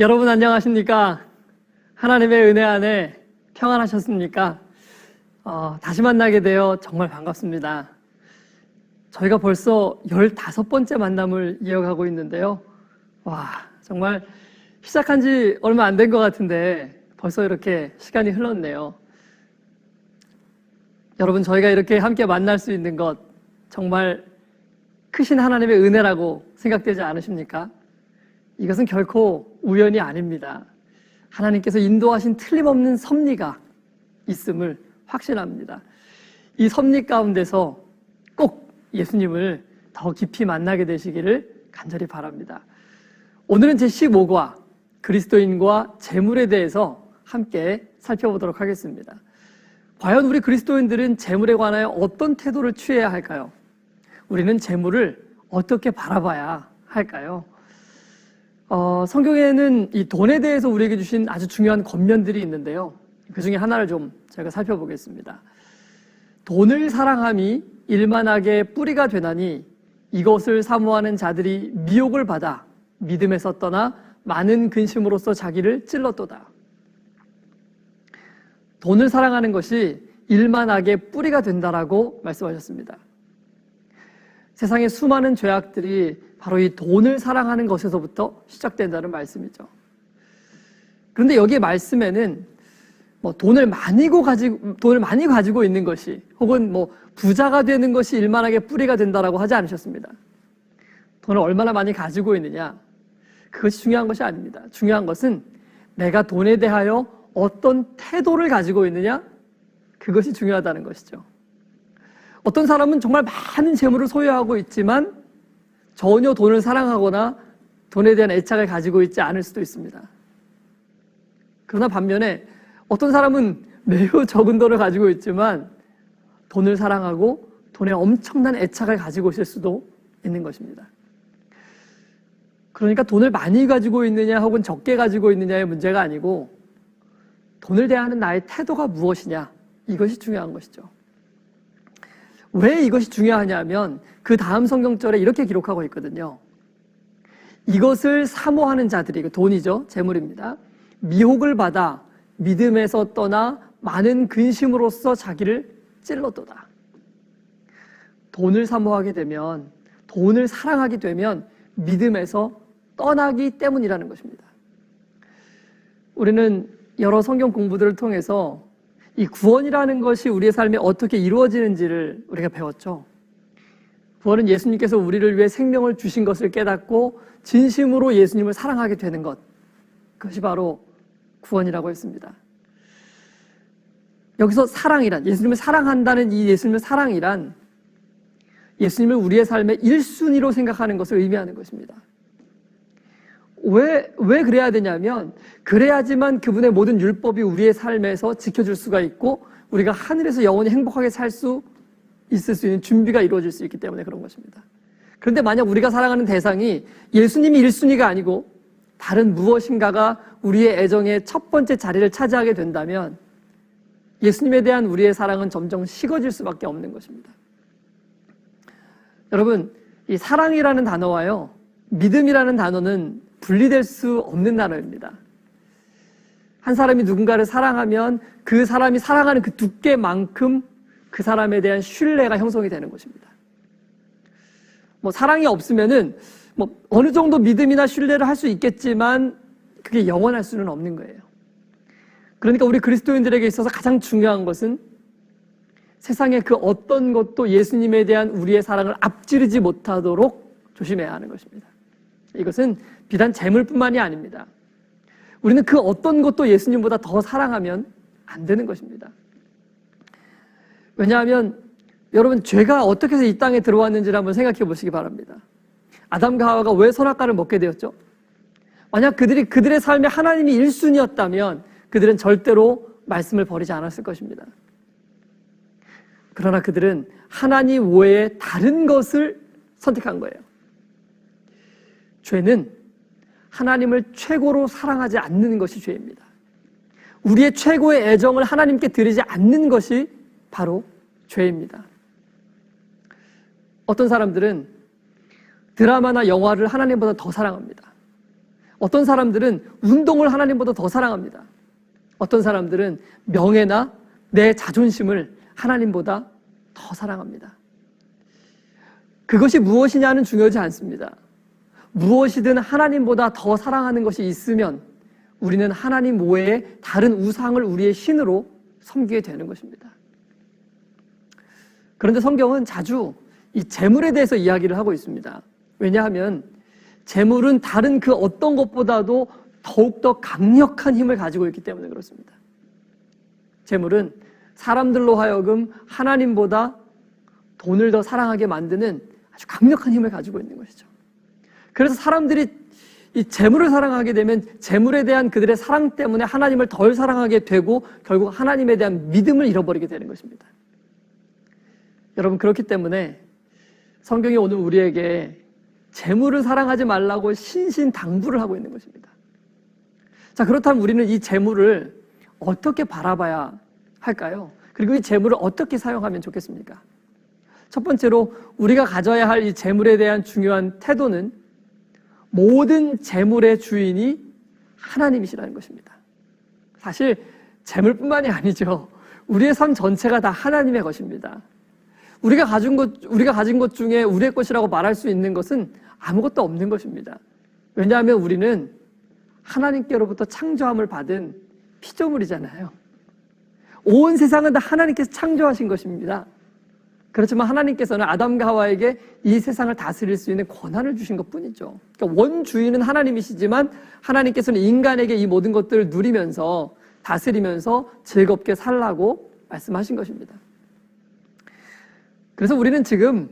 여러분 안녕하십니까? 하나님의 은혜 안에 평안하셨습니까? 어, 다시 만나게 되어 정말 반갑습니다. 저희가 벌써 15번째 만남을 이어가고 있는데요. 와, 정말 시작한 지 얼마 안 된 것 같은데 벌써 이렇게 시간이 흘렀네요. 여러분, 저희가 이렇게 함께 만날 수 있는 것 정말 크신 하나님의 은혜라고 생각되지 않으십니까? 이것은 결코 우연이 아닙니다. 하나님께서 인도하신 틀림없는 섭리가 있음을 확신합니다. 이 섭리 가운데서 꼭 예수님을 더 깊이 만나게 되시기를 간절히 바랍니다. 오늘은 제 15과 그리스도인과 재물에 대해서 함께 살펴보도록 하겠습니다. 과연 우리 그리스도인들은 재물에 관하여 어떤 태도를 취해야 할까요? 우리는 재물을 어떻게 바라봐야 할까요? 어, 성경에는 이 돈에 대해서 우리에게 주신 아주 중요한 권면들이 있는데요. 그 중에 하나를 좀 제가 살펴보겠습니다. 돈을 사랑함이 일만하게 뿌리가 되나니 이것을 사모하는 자들이 미혹을 받아 믿음에서 떠나 많은 근심으로써 자기를 찔렀도다. 돈을 사랑하는 것이 일만하게 뿌리가 된다라고 말씀하셨습니다. 세상의 수많은 죄악들이 바로 이 돈을 사랑하는 것에서부터 시작된다는 말씀이죠. 그런데 여기 말씀에는 뭐 돈을 많이 가지고 돈을 많이 가지고 있는 것이 혹은 뭐 부자가 되는 것이 일만하게 뿌리가 된다라고 하지 않으셨습니다. 돈을 얼마나 많이 가지고 있느냐 그것이 중요한 것이 아닙니다. 중요한 것은 내가 돈에 대하여 어떤 태도를 가지고 있느냐 그것이 중요하다는 것이죠. 어떤 사람은 정말 많은 재물을 소유하고 있지만 전혀 돈을 사랑하거나 돈에 대한 애착을 가지고 있지 않을 수도 있습니다. 그러나 반면에 어떤 사람은 매우 적은 돈을 가지고 있지만 돈을 사랑하고 돈에 엄청난 애착을 가지고 있을 수도 있는 것입니다. 그러니까 돈을 많이 가지고 있느냐 혹은 적게 가지고 있느냐의 문제가 아니고 돈을 대하는 나의 태도가 무엇이냐 이것이 중요한 것이죠. 왜 이것이 중요하냐면 그 다음 성경절에 이렇게 기록하고 있거든요. 이것을 사모하는 자들이 돈이죠. 재물입니다. 미혹을 받아 믿음에서 떠나 많은 근심으로써 자기를 찔렀도다. 돈을 사모하게 되면 돈을 사랑하게 되면 믿음에서 떠나기 때문이라는 것입니다. 우리는 여러 성경 공부들을 통해서 이 구원이라는 것이 우리의 삶에 어떻게 이루어지는지를 우리가 배웠죠. 구원은 예수님께서 우리를 위해 생명을 주신 것을 깨닫고 진심으로 예수님을 사랑하게 되는 것. 그것이 바로 구원이라고 했습니다. 여기서 사랑이란, 예수님을 사랑한다는 이 예수님의 사랑이란 예수님을 우리의 삶의 1순위로 생각하는 것을 의미하는 것입니다. 왜, 왜 그래야 되냐면, 그래야지만 그분의 모든 율법이 우리의 삶에서 지켜줄 수가 있고, 우리가 하늘에서 영원히 행복하게 살 수 있을 수 있는 준비가 이루어질 수 있기 때문에 그런 것입니다. 그런데 만약 우리가 사랑하는 대상이 예수님이 1순위가 아니고, 다른 무엇인가가 우리의 애정의 첫 번째 자리를 차지하게 된다면, 예수님에 대한 우리의 사랑은 점점 식어질 수밖에 없는 것입니다. 여러분, 이 사랑이라는 단어와요, 믿음이라는 단어는 분리될 수 없는 단어입니다. 한 사람이 누군가를 사랑하면 그 사람이 사랑하는 그 두께만큼 그 사람에 대한 신뢰가 형성이 되는 것입니다. 뭐 사랑이 없으면은 뭐 어느 정도 믿음이나 신뢰를 할 수 있겠지만 그게 영원할 수는 없는 거예요. 그러니까 우리 그리스도인들에게 있어서 가장 중요한 것은 세상의 그 어떤 것도 예수님에 대한 우리의 사랑을 앞지르지 못하도록 조심해야 하는 것입니다. 이것은 비단 재물뿐만이 아닙니다. 우리는 그 어떤 것도 예수님보다 더 사랑하면 안 되는 것입니다. 왜냐하면 여러분 죄가 어떻게 해서 이 땅에 들어왔는지를 한번 생각해 보시기 바랍니다. 아담과 하와가 왜 선악과를 먹게 되었죠? 만약 그들이 그들의 삶에 하나님이 1순위였다면 그들은 절대로 말씀을 버리지 않았을 것입니다. 그러나 그들은 하나님 외에 다른 것을 선택한 거예요. 죄는 하나님을 최고로 사랑하지 않는 것이 죄입니다. 우리의 최고의 애정을 하나님께 드리지 않는 것이 바로 죄입니다. 어떤 사람들은 드라마나 영화를 하나님보다 더 사랑합니다. 어떤 사람들은 운동을 하나님보다 더 사랑합니다. 어떤 사람들은 명예나 내 자존심을 하나님보다 더 사랑합니다. 그것이 무엇이냐는 중요하지 않습니다. 무엇이든 하나님보다 더 사랑하는 것이 있으면 우리는 하나님 외에 다른 우상을 우리의 신으로 섬기게 되는 것입니다. 그런데 성경은 자주 이 재물에 대해서 이야기를 하고 있습니다. 왜냐하면 재물은 다른 그 어떤 것보다도 더욱더 강력한 힘을 가지고 있기 때문에 그렇습니다. 재물은 사람들로 하여금 하나님보다 돈을 더 사랑하게 만드는 아주 강력한 힘을 가지고 있는 것이죠. 그래서 사람들이 이 재물을 사랑하게 되면 재물에 대한 그들의 사랑 때문에 하나님을 덜 사랑하게 되고 결국 하나님에 대한 믿음을 잃어버리게 되는 것입니다. 여러분 그렇기 때문에 성경이 오늘 우리에게 재물을 사랑하지 말라고 신신 당부를 하고 있는 것입니다. 자, 그렇다면 우리는 이 재물을 어떻게 바라봐야 할까요? 그리고 이 재물을 어떻게 사용하면 좋겠습니까? 첫 번째로 우리가 가져야 할 이 재물에 대한 중요한 태도는 모든 재물의 주인이 하나님이시라는 것입니다. 사실 재물뿐만이 아니죠. 우리의 삶 전체가 다 하나님의 것입니다. 우리가 가진 것, 우리가 가진 것 중에 우리의 것이라고 말할 수 있는 것은 아무것도 없는 것입니다. 왜냐하면 우리는 하나님께로부터 창조함을 받은 피조물이잖아요. 온 세상은 다 하나님께서 창조하신 것입니다. 그렇지만 하나님께서는 아담과 하와에게 이 세상을 다스릴 수 있는 권한을 주신 것 뿐이죠. 그러니까 원주인은 하나님이시지만 하나님께서는 인간에게 이 모든 것들을 누리면서 다스리면서 즐겁게 살라고 말씀하신 것입니다. 그래서 우리는 지금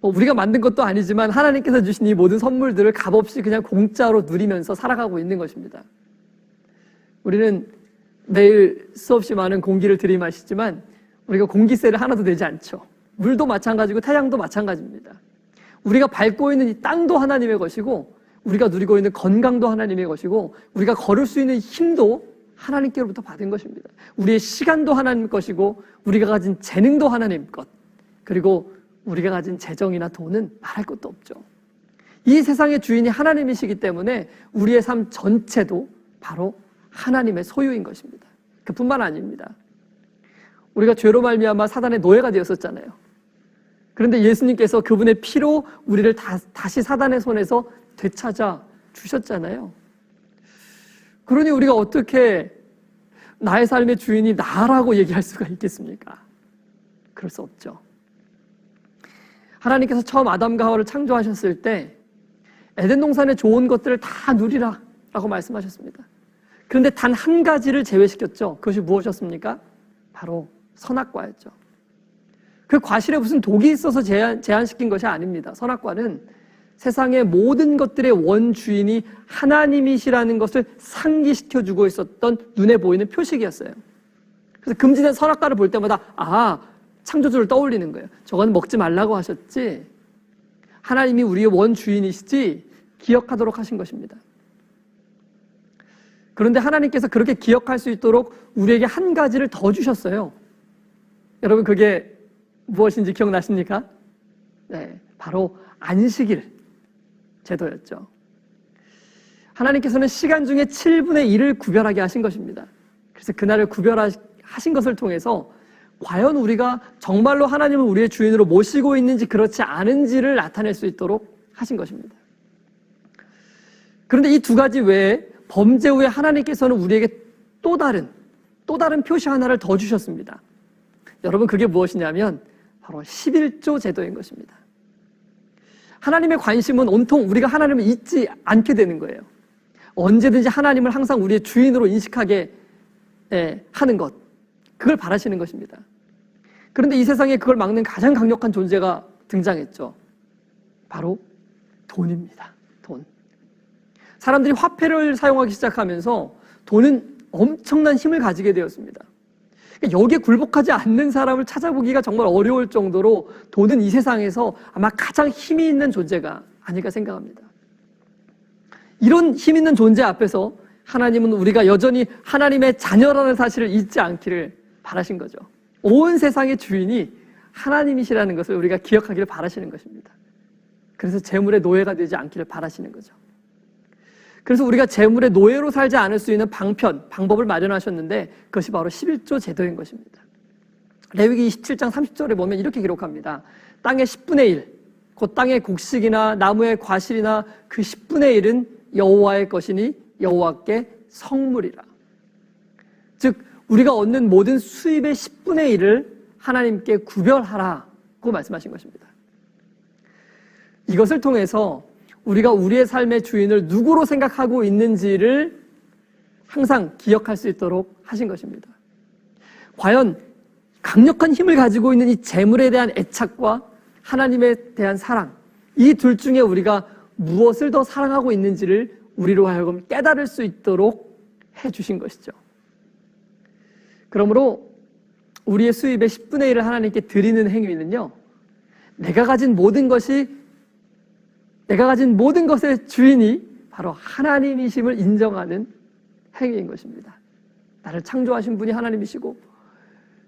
뭐 우리가 만든 것도 아니지만 하나님께서 주신 이 모든 선물들을 값없이 그냥 공짜로 누리면서 살아가고 있는 것입니다. 우리는 매일 수없이 많은 공기를 들이마시지만 우리가 공기세를 하나도 내지 않죠. 물도 마찬가지고 태양도 마찬가지입니다. 우리가 밟고 있는 이 땅도 하나님의 것이고 우리가 누리고 있는 건강도 하나님의 것이고 우리가 걸을 수 있는 힘도 하나님께로부터 받은 것입니다. 우리의 시간도 하나님 것이고 우리가 가진 재능도 하나님 것 그리고 우리가 가진 재정이나 돈은 말할 것도 없죠. 이 세상의 주인이 하나님이시기 때문에 우리의 삶 전체도 바로 하나님의 소유인 것입니다. 그뿐만 아닙니다. 우리가 죄로 말미암아 사단의 노예가 되었었잖아요. 그런데 예수님께서 그분의 피로 우리를 다, 다시 사단의 손에서 되찾아 주셨잖아요. 그러니 우리가 어떻게 나의 삶의 주인이 나라고 얘기할 수가 있겠습니까? 그럴 수 없죠. 하나님께서 처음 아담과 하와를 창조하셨을 때 에덴 동산의 좋은 것들을 다 누리라 라고 말씀하셨습니다. 그런데 단 한 가지를 제외시켰죠. 그것이 무엇이었습니까? 바로 선악과였죠. 그 과실에 무슨 독이 있어서 제한, 제한시킨 것이 아닙니다. 선악과는 세상의 모든 것들의 원주인이 하나님이시라는 것을 상기시켜 주고 있었던 눈에 보이는 표식이었어요. 그래서 금지된 선악과를 볼 때마다 아, 창조주를 떠올리는 거예요. 저건 먹지 말라고 하셨지. 하나님이 우리의 원주인이시지 기억하도록 하신 것입니다. 그런데 하나님께서 그렇게 기억할 수 있도록 우리에게 한 가지를 더 주셨어요. 여러분, 그게 무엇인지 기억나십니까? 네, 바로 안식일 제도였죠. 하나님께서는 시간 중에 7분의 1을 구별하게 하신 것입니다. 그래서 그날을 구별하신 것을 통해서 과연 우리가 정말로 하나님을 우리의 주인으로 모시고 있는지 그렇지 않은지를 나타낼 수 있도록 하신 것입니다. 그런데 이 두 가지 외에 범죄 후에 하나님께서는 우리에게 또 다른, 또 다른 표시 하나를 더 주셨습니다. 여러분, 그게 무엇이냐면 바로 11조 제도인 것입니다. 하나님의 관심은 온통 우리가 하나님을 잊지 않게 되는 거예요. 언제든지 하나님을 항상 우리의 주인으로 인식하게 예, 하는 것. 그걸 바라시는 것입니다. 그런데 이 세상에 그걸 막는 가장 강력한 존재가 등장했죠. 바로 돈입니다. 돈. 사람들이 화폐를 사용하기 시작하면서 돈은 엄청난 힘을 가지게 되었습니다. 그러니까 여기에 굴복하지 않는 사람을 찾아보기가 정말 어려울 정도로 돈은 이 세상에서 아마 가장 힘이 있는 존재가 아닐까 생각합니다. 이런 힘 있는 존재 앞에서 하나님은 우리가 여전히 하나님의 자녀라는 사실을 잊지 않기를 바라신 거죠. 온 세상의 주인이 하나님이시라는 것을 우리가 기억하기를 바라시는 것입니다. 그래서 재물의 노예가 되지 않기를 바라시는 거죠. 그래서 우리가 재물의 노예로 살지 않을 수 있는 방편, 방법을 마련하셨는데 그것이 바로 11조 제도인 것입니다. 레위기 27장 30절에 보면 이렇게 기록합니다. 땅의 10분의 1, 곧 땅의 곡식이나 나무의 과실이나 그 10분의 1은 여호와의 것이니 여호와께 성물이라. 즉 우리가 얻는 모든 수입의 10분의 1을 하나님께 구별하라고 말씀하신 것입니다. 이것을 통해서 우리가 우리의 삶의 주인을 누구로 생각하고 있는지를 항상 기억할 수 있도록 하신 것입니다. 과연 강력한 힘을 가지고 있는 이 재물에 대한 애착과 하나님에 대한 사랑, 이 둘 중에 우리가 무엇을 더 사랑하고 있는지를 우리로 하여금 깨달을 수 있도록 해 주신 것이죠. 그러므로 우리의 수입의 10분의 1을 하나님께 드리는 행위는요, 내가 가진 모든 것이, 내가 가진 모든 것의 주인이 바로 하나님이심을 인정하는 행위인 것입니다. 나를 창조하신 분이 하나님이시고,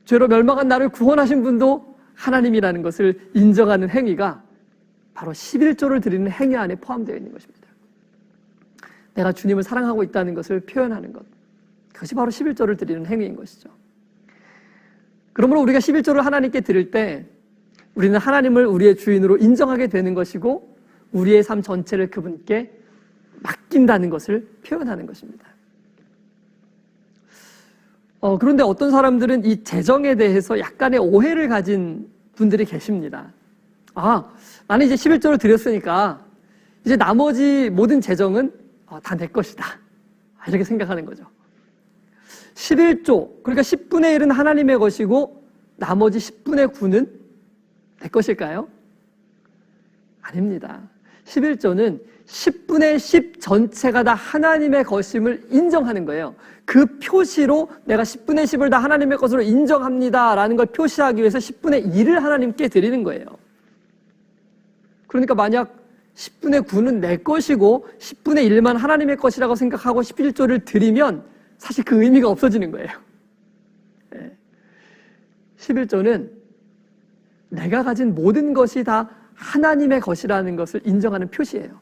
죄로 멸망한 나를 구원하신 분도 하나님이라는 것을 인정하는 행위가 바로 11조를 드리는 행위 안에 포함되어 있는 것입니다. 내가 주님을 사랑하고 있다는 것을 표현하는 것. 그것이 바로 11조를 드리는 행위인 것이죠. 그러므로 우리가 11조를 하나님께 드릴 때 우리는 하나님을 우리의 주인으로 인정하게 되는 것이고 우리의 삶 전체를 그분께 맡긴다는 것을 표현하는 것입니다. 어, 그런데 어떤 사람들은 이 재정에 대해서 약간의 오해를 가진 분들이 계십니다. 아, 나는 이제 11조를 드렸으니까 이제 나머지 모든 재정은 어, 다내 것이다. 이렇게 생각하는 거죠. 11조, 그러니까 10분의 1은 하나님의 것이고 나머지 10분의 9는 내 것일까요? 아닙니다. 11조는 10분의 10 전체가 다 하나님의 것임을 인정하는 거예요. 그 표시로 내가 10분의 10을 다 하나님의 것으로 인정합니다. 라는 걸 표시하기 위해서 10분의 1을 하나님께 드리는 거예요. 그러니까 만약 10분의 9는 내 것이고 10분의 1만 하나님의 것이라고 생각하고 11조를 드리면 사실 그 의미가 없어지는 거예요. 11조는 내가 가진 모든 것이 다 하나님의 것이라는 것을 인정하는 표시예요.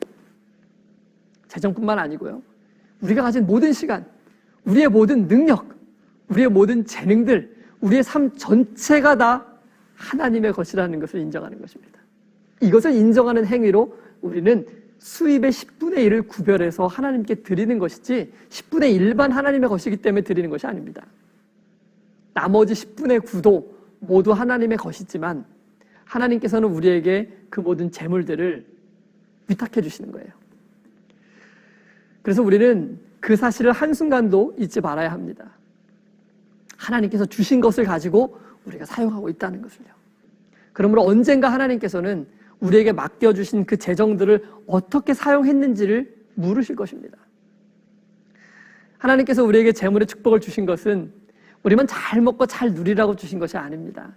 재정뿐만 아니고요. 우리가 가진 모든 시간, 우리의 모든 능력, 우리의 모든 재능들, 우리의 삶 전체가 다 하나님의 것이라는 것을 인정하는 것입니다. 이것을 인정하는 행위로 우리는 수입의 10분의 1을 구별해서 하나님께 드리는 것이지 10분의 1만 하나님의 것이기 때문에 드리는 것이 아닙니다. 나머지 10분의 9도 모두 하나님의 것이지만 하나님께서는 우리에게 그 모든 재물들을 위탁해 주시는 거예요. 그래서 우리는 그 사실을 한순간도 잊지 말아야 합니다. 하나님께서 주신 것을 가지고 우리가 사용하고 있다는 것을요. 그러므로 언젠가 하나님께서는 우리에게 맡겨주신 그 재정들을 어떻게 사용했는지를 물으실 것입니다. 하나님께서 우리에게 재물의 축복을 주신 것은 우리만 잘 먹고 잘 누리라고 주신 것이 아닙니다.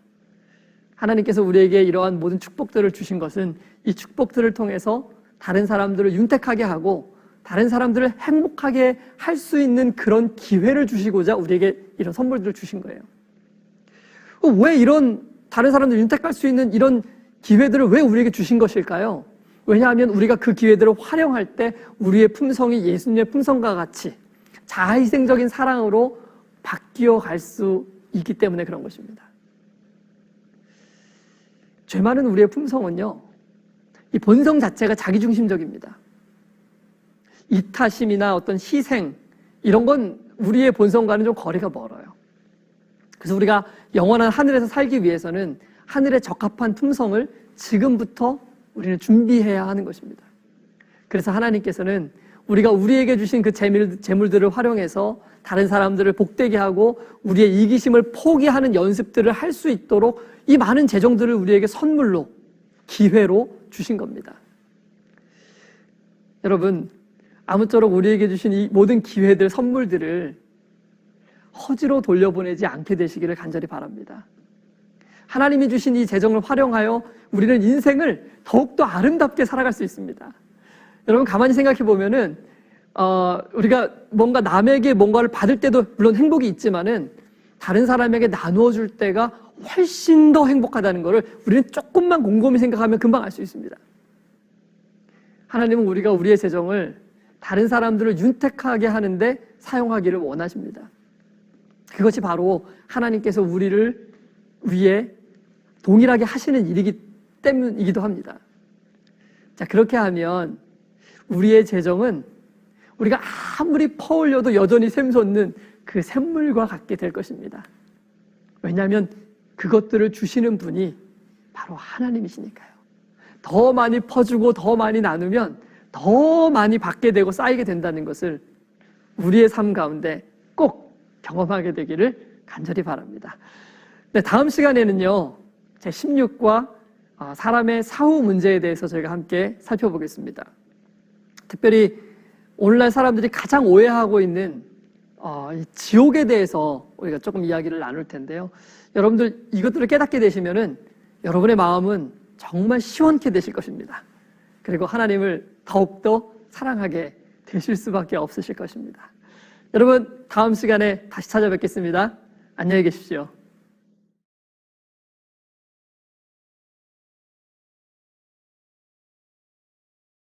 하나님께서 우리에게 이러한 모든 축복들을 주신 것은 이 축복들을 통해서 다른 사람들을 윤택하게 하고 다른 사람들을 행복하게 할 수 있는 그런 기회를 주시고자 우리에게 이런 선물들을 주신 거예요. 왜 이런 다른 사람들 윤택할 수 있는 이런 기회들을 왜 우리에게 주신 것일까요? 왜냐하면 우리가 그 기회들을 활용할 때 우리의 품성이 예수님의 품성과 같이 자희생적인 사랑으로 바뀌어 갈 수 있기 때문에 그런 것입니다. 죄 많은 우리의 품성은요, 이 본성 자체가 자기중심적입니다. 이타심이나 어떤 희생, 이런 건 우리의 본성과는 좀 거리가 멀어요. 그래서 우리가 영원한 하늘에서 살기 위해서는 하늘에 적합한 품성을 지금부터 우리는 준비해야 하는 것입니다. 그래서 하나님께서는 우리가 우리에게 주신 그 재물, 재물들을 활용해서 다른 사람들을 복되게 하고 우리의 이기심을 포기하는 연습들을 할 수 있도록 이 많은 재정들을 우리에게 선물로, 기회로 주신 겁니다. 여러분, 아무쪼록 우리에게 주신 이 모든 기회들, 선물들을 허지로 돌려보내지 않게 되시기를 간절히 바랍니다. 하나님이 주신 이 재정을 활용하여 우리는 인생을 더욱더 아름답게 살아갈 수 있습니다. 여러분 가만히 생각해 보면은 어, 우리가 뭔가 남에게 뭔가를 받을 때도 물론 행복이 있지만은 다른 사람에게 나누어 줄 때가 훨씬 더 행복하다는 것을 우리는 조금만 곰곰이 생각하면 금방 알 수 있습니다. 하나님은 우리가 우리의 재정을 다른 사람들을 윤택하게 하는데 사용하기를 원하십니다. 그것이 바로 하나님께서 우리를 위해 동일하게 하시는 일이기 때문이기도 합니다. 자, 그렇게 하면 우리의 재정은 우리가 아무리 퍼올려도 여전히 샘솟는 그 샘물과 같게 될 것입니다. 왜냐하면 그것들을 주시는 분이 바로 하나님이시니까요. 더 많이 퍼주고 더 많이 나누면 더 많이 받게 되고 쌓이게 된다는 것을 우리의 삶 가운데 꼭 경험하게 되기를 간절히 바랍니다. 네, 다음 시간에는요, 제 16과 아, 사람의 사후 문제에 대해서 저희가 함께 살펴보겠습니다. 특별히 오늘날 사람들이 가장 오해하고 있는 어, 이 지옥에 대해서 우리가 조금 이야기를 나눌 텐데요. 여러분들 이것들을 깨닫게 되시면은 여러분의 마음은 정말 시원케 되실 것입니다. 그리고 하나님을 더욱더 사랑하게 되실 수밖에 없으실 것입니다. 여러분, 다음 시간에 다시 찾아뵙겠습니다. 안녕히 계십시오.